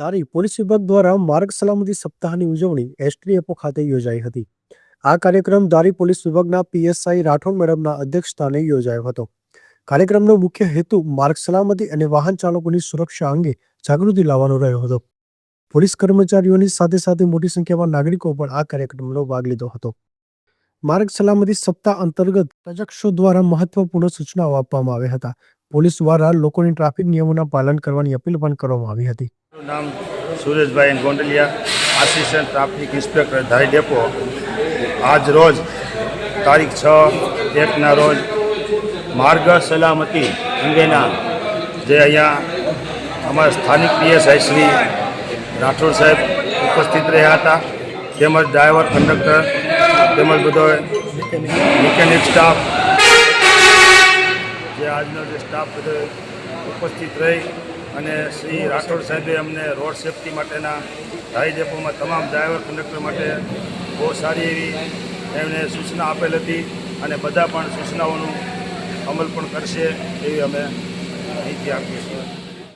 તારી પોલીસ વિભાગ દ્વારા માર્ગ સલામતી સપ્તાહની ઉજવણી એસટી ડેપો ખાતે યોજાઈ હતી. આ કાર્યક્રમ ધારી પોલીસ વિભાગના પીએસઆઈ રાઠોડ મેડમના અધ્યક્ષસ્થાને યોજાયો હતો. કાર્યક્રમનો મુખ્ય હેતુ માર્ગ સલામતી અને વાહન ચાલકોની સુરક્ષા અંગે જાગૃતિ લાવવાનો રહ્યો હતો. પોલીસ કર્મચારીઓની સાથે સાથે મોટી સંખ્યામાં નાગરિકો પણ આ કાર્યક્રમનો ભાગ લીધો હતો. માર્ગ સલામતી સપ્તાહ અંતર્ગત તજક્ષો દ્વારા મહત્વપૂર્ણ સૂચનાઓ આપવામાં આવ્યા હતા. પોલીસ દ્વારા લોકોની ટ્રાફિક નિયમોના પાલન કરવાની અપીલ પણ કરવામાં આવી હતી. નામ Sureshbhai Gondaliya assistant traffic inspector Dhari depot. આજ રોજ તારીખ છ, એકના રોજ માર્ગ સલામતી અંગેના જે અહીંયા અમારા સ્થાનિક પીએસઆઈ શ્રી રાઠોડ સાહેબ ઉપસ્થિત રહ્યા હતા, તેમજ ડ્રાઈવર કંડક્ટર તેમજ બધો મિકેનિક સ્ટાફ જે આજનો જે સ્ટાફ બધો ઉપસ્થિત રહી અને શ્રી રાઠોડ સાહેબે અમને રોડ સેફટી માટેના ધારી ડેપોમાં તમામ ડ્રાઈવર કંડક્ટર માટે બહુ સારી એવી એમને સૂચના આપેલ હતી અને બધા પણ સૂચનાઓનું અમલ પણ કરશે એવી અમે માહિતી આપીએ છીએ.